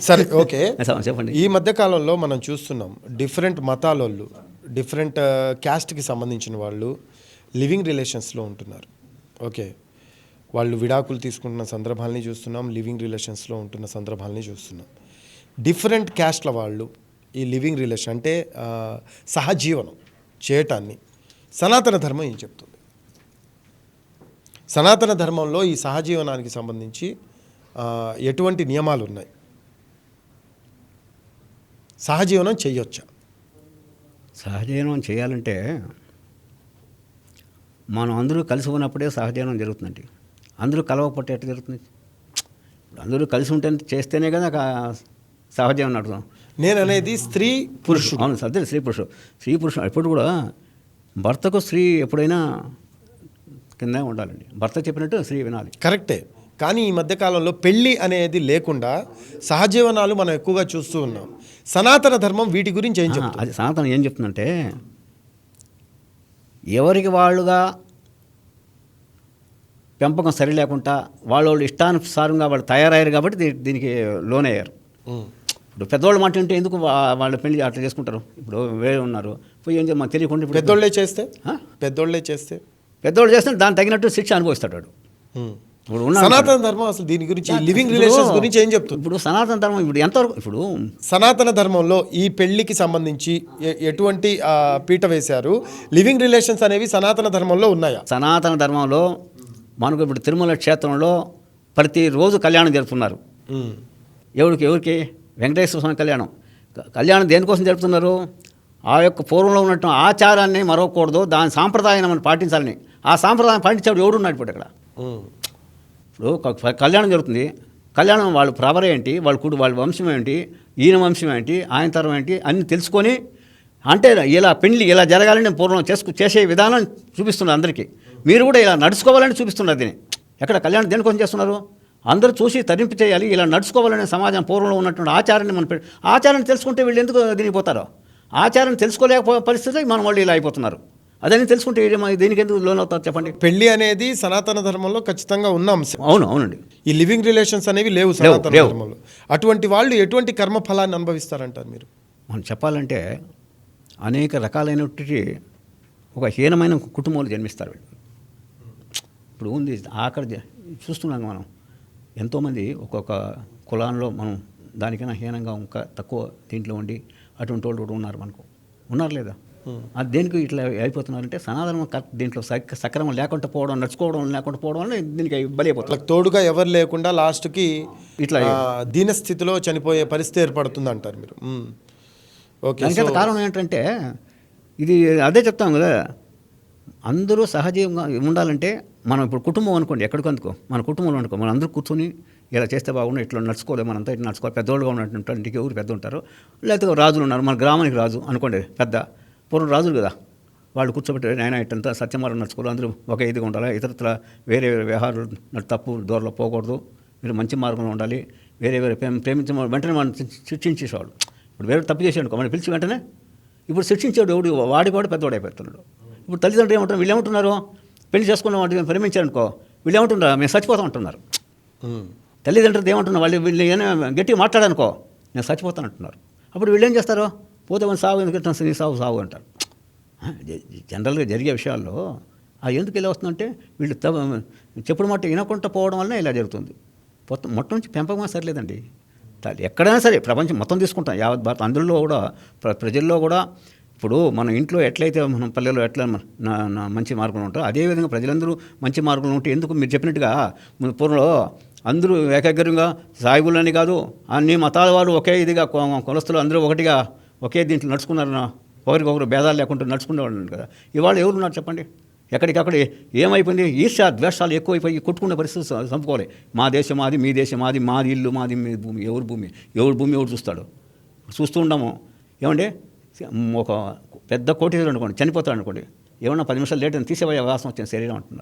సరే ఓకే. చెప్పండి. ఈ మధ్య కాలంలో మనం చూస్తున్నాం డిఫరెంట్ మతాలోళ్ళు డిఫరెంట్ క్యాస్ట్కి సంబంధించిన వాళ్ళు లివింగ్ రిలేషన్స్లో ఉంటున్నారు. ఓకే. వాళ్ళు విడాకులు తీసుకుంటున్న సందర్భాల్ని చూస్తున్నాం లివింగ్ రిలేషన్స్లో ఉంటున్న సందర్భాల్ని చూస్తున్నాం. డిఫరెంట్ క్యాస్ట్ల వాళ్ళు ఈ లివింగ్ రిలేషన్ అంటే సహజీవనం చేయటాన్ని సనాతన ధర్మం ఏం చెప్తుంది? సనాతన ధర్మంలో ఈ సహజీవనానికి సంబంధించి ఎటువంటి నియమాలు ఉన్నాయి సహజీవనం చెయ్యొచ్చా సహజీవనం చేయాలంటే మనం అందరూ కలిసి ఉన్నప్పుడే సహజీవనం జరుగుతుందండి. అందరూ కలవకపోతే ఎట్లా జరుగుతుంది. ఇప్పుడు అందరూ కలిసి ఉంటే చేస్తేనే కదా సహజీవనం నడుస్తాం నేను అనేది స్త్రీ పురుషుడు. అవును సత్యం స్త్రీ పురుషుడు. స్త్రీ పురుషుడు ఎప్పుడు కూడా భర్తకు స్త్రీ ఎప్పుడైనా కింద ఉండాలండి. భర్త చెప్పినట్టు స్త్రీ వినాలి. కరెక్టే. కానీ ఈ మధ్య కాలంలో పెళ్ళి అనేది లేకుండా సహజీవనాలు మనం ఎక్కువగా చూస్తూ ఉన్నాం. సనాతన ధర్మం వీటి గురించి ఏం చెప్తుంది? అది సనాతనం ఏం చెప్తుందంటే ఎవరికి వాళ్ళుగా పెంపకం సరి లేకుండా వాళ్ళ వాళ్ళు ఇష్టానుసారంగా వాళ్ళు తయారయ్యారు కాబట్టి దీనికి లోనయ్యారు. ఉమ్. ఇప్పుడు పెద్దవాళ్ళు మాట ఉంటే ఎందుకు వాళ్ళ పెళ్ళి అట్లా చేసుకుంటారు? ఇప్పుడు వేరే ఉన్నారు. పోయి ఏం చేయాలి మాకు తెలియకుండా ఇప్పుడు పెద్దోళ్ళే చేస్తే? పెద్దోళ్ళే చేస్తే? పెద్దవాళ్ళు చేస్తే దానికి తగినట్టు శిక్ష అనుభవిస్తాడు వాడు. ఇప్పుడు సనాతన ధర్మం అసలు దీని గురించి లివింగ్ రిలేషన్స్ గురించి ఏం చెప్తుంది? ఇప్పుడు సనాతన ధర్మం ఇప్పుడు ఎంతవరకు ఇప్పుడు సనాతన ధర్మంలో ఈ పెళ్ళికి సంబంధించి ఎటువంటి పీట వేశారు? లివింగ్ రిలేషన్స్ అనేవి సనాతన ధర్మంలో ఉన్నాయా? సనాతన ధర్మంలో మనకు ఇప్పుడు తిరుమల క్షేత్రంలో ప్రతిరోజు కళ్యాణం జరుపుతున్నారు. ఎవరికి ఎవరికి? వెంకటేశ్వర స్వామి కళ్యాణం. కళ్యాణం దేనికోసం జరుపుతున్నారు? ఆ యొక్క పూర్వంలో ఉన్నట్టు ఆచారాన్ని మరవకూడదు దాని సాంప్రదాయాన్ని మనం పాటించాలని. ఆ సాంప్రదాయం పాటించేవాడు ఎవడు ఉన్నాడు ఇప్పుడు ఇక్కడ. ఇప్పుడు కళ్యాణం జరుగుతుంది. కళ్యాణం వాళ్ళ ప్రవర ఏంటి? వాళ్ళ కుడు వాళ్ళ వంశం ఏంటి? ఈయన వంశం ఏంటి? ఆయన తరం ఏంటి? అన్ని తెలుసుకొని అంటే ఇలా పెళ్ళి ఇలా జరగాలని పూర్వం చేసుకు చేసే విధానం చూపిస్తున్నారు అందరికీ. మీరు కూడా ఇలా నడుచుకోవాలని చూపిస్తున్నారు దీన్ని. ఎక్కడ కళ్యాణం దేనికోసం చేస్తున్నారు? అందరూ చూసి తరింపు చేయాలి ఇలా నడుచుకోవాలనే సమాజం పూర్వంలో ఉన్నటువంటి ఆచారాన్ని మనం ఆచారాన్ని తెలుసుకుంటే వీళ్ళు ఎందుకు దీనికి పోతారో? ఆచారం తెలుసుకోలేక పరిస్థితి మనం వాళ్ళు ఇలా అయిపోతున్నారు. అదని తెలుసుకుంటే దీనికి ఎందుకు లోన్ అవుతారు చెప్పండి? పెళ్ళి అనేది సనాతన ధర్మంలో ఖచ్చితంగా ఉన్న అంశం. అవును అవునండి. ఈ లివింగ్ రిలేషన్స్ అనేవి లేవు సనాతన ధర్మంలో. అటువంటి వాళ్ళు ఎటువంటి కర్మ ఫలాన్ని అనుభవిస్తారంటారు మీరు? మనం చెప్పాలంటే అనేక రకాలైనటువంటి ఒక హీనమైన కుటుంబాలు జన్మిస్తారు వీళ్ళు. ఇప్పుడు ఉంది ఆఖరి చూస్తున్నాం మనం. ఎంతోమంది ఒక్కొక్క కులాల్లో మనం దానికైనా హీనంగా ఇంకా తక్కువ దీంట్లో ఉండి అటువంటి వాళ్ళు కూడా ఉన్నారు మనకు. ఉన్నారు లేదా? దేనికి ఇట్లా అయిపోతున్నారంటే సనాతనం కరెక్ట్ దీంట్లో సక్ సక్రమం లేకుండా పోవడం నడుచుకోవడం లేకుండా పోవడం వల్ల దీనికి బలి అయిపోతుంది తోడుగా ఎవరు లేకుండా లాస్ట్కి ఇట్లా ఆ, దీన స్థితిలో చనిపోయే పరిస్థితి ఏర్పడుతుంది అంటారు మీరు. ఓకే దానికంత కారణం ఏంటంటే ఇది అదే చెప్తాం కదా అందరూ సహజీవంగా ఉండాలంటే మనం ఇప్పుడు కుటుంబం అనుకోండి ఎక్కడికి అందుకో మన కుటుంబంలో అనుకో మనం అందరూ కూర్చొని ఇలా చేస్తే బాగుండు ఇట్లా నడుచుకోవాలి మనంతా ఇట్లా నడుచుకోవాలి పెద్దవాళ్ళుగా ఉన్నట్టు ఇంటికి ఎవరు పెద్ద ఉంటారు లేకపోతే రాజులు ఉన్నారు మన గ్రామానికి రాజు అనుకోండి పెద్ద పూర్వం రాజులు కదా. వాళ్ళు కూర్చోబెట్టి నాయన ఇట్టంతా సత్యమార్గం నడుచుకోవాలి. అందరూ ఒక ఇదిగా ఉండాలి? ఇతరత్ర వేరే వేరే వ్యవహారాలు తప్పు దూరంలో పోకూడదు. మీరు మంచి మార్గంలో ఉండాలి. వేరే వేరే ప్రేమ ప్రేమించిన వెంటనే మనం శిక్షించేసేవాళ్ళు ఇప్పుడు వేరే తప్పు చేసాడు మనం పిలిచి వెంటనే ఇప్పుడు శిక్షించాడు ఎవడు? వాడి వాడు పెద్దవాడు అయిపోతున్నాడు. ఇప్పుడు తల్లిదండ్రులు ఏమంటారు వీళ్ళు ఏమంటున్నారు? పెళ్ళి చేసుకున్న వాడిని ప్రేమించారనుకో వీళ్ళు ఏమంటున్నారు? మేము చచ్చిపోతాం అంటున్నారు. మ్మ్. తల్లిదండ్రులు ఏమంటున్నారు? వాళ్ళు వీళ్ళు ఏమైనా గట్టిగా మాట్లాడనుకో నేను చచ్చిపోతాను అంటున్నారు. అప్పుడు వీళ్ళు ఏం చేస్తారు? పోతే మనం సాగు ఎందుకంటే నీ సాగు సాగు అంటారు. జనరల్గా జరిగే విషయాల్లో ఆ ఎందుకు ఇలా వస్తుందంటే వీళ్ళు చెప్పుడు మాట వినకుండా పోవడం వల్ల ఇలా జరుగుతుంది. మొత్తం మొత్తం నుంచి పెంపకం సరిలేదండి. ఎక్కడైనా సరే ప్రపంచం మొత్తం తీసుకుంటాం. యావత్ భారత అందులో కూడా ప్ర ప్రజల్లో కూడా ఇప్పుడు మన ఇంట్లో ఎట్లయితే మనం పల్లెల్లో ఎట్లా నా మంచి మార్గంలో ఉంటారో అదేవిధంగా ప్రజలందరూ మంచి మార్గంలో ఉంటే ఎందుకు మీరు చెప్పినట్టుగా మన పూర్వంలో అందరూ ఏకాగ్రంగా సాయిబులని కాదు అన్ని మతాల వారు ఒకే ఇదిగా కులస్తులు అందరూ ఒకటిగా ఒకే దీంట్లో నడుచుకున్నారు ఒకరికొకరు భేదాలు లేకుండా నడుచుకునేవాళ్ళు కదా. ఇవాళ ఎవరున్నారు చెప్పండి? ఎక్కడికక్కడ ఏమైపోయింది? ఈర్ష్య ద్వేషాలు ఎక్కువైపోయి కొట్టుకునే పరిస్థితి చంపుకోవాలి. మా దేశం మాది మీ దేశం మాది మాది ఇల్లు మాది మీ భూమి ఎవరి భూమి ఎవరి భూమి ఎవరు చూస్తాడు? చూస్తూ ఉండము. ఏమండి? ఒక పెద్ద కోటి అనుకోండి చనిపోతాడు అనుకోండి. ఏమన్నా పది నిమిషాలు లేట్ అని తీసేవయ్యే అవకాశం వచ్చిన శరీరం అంటున్నారు.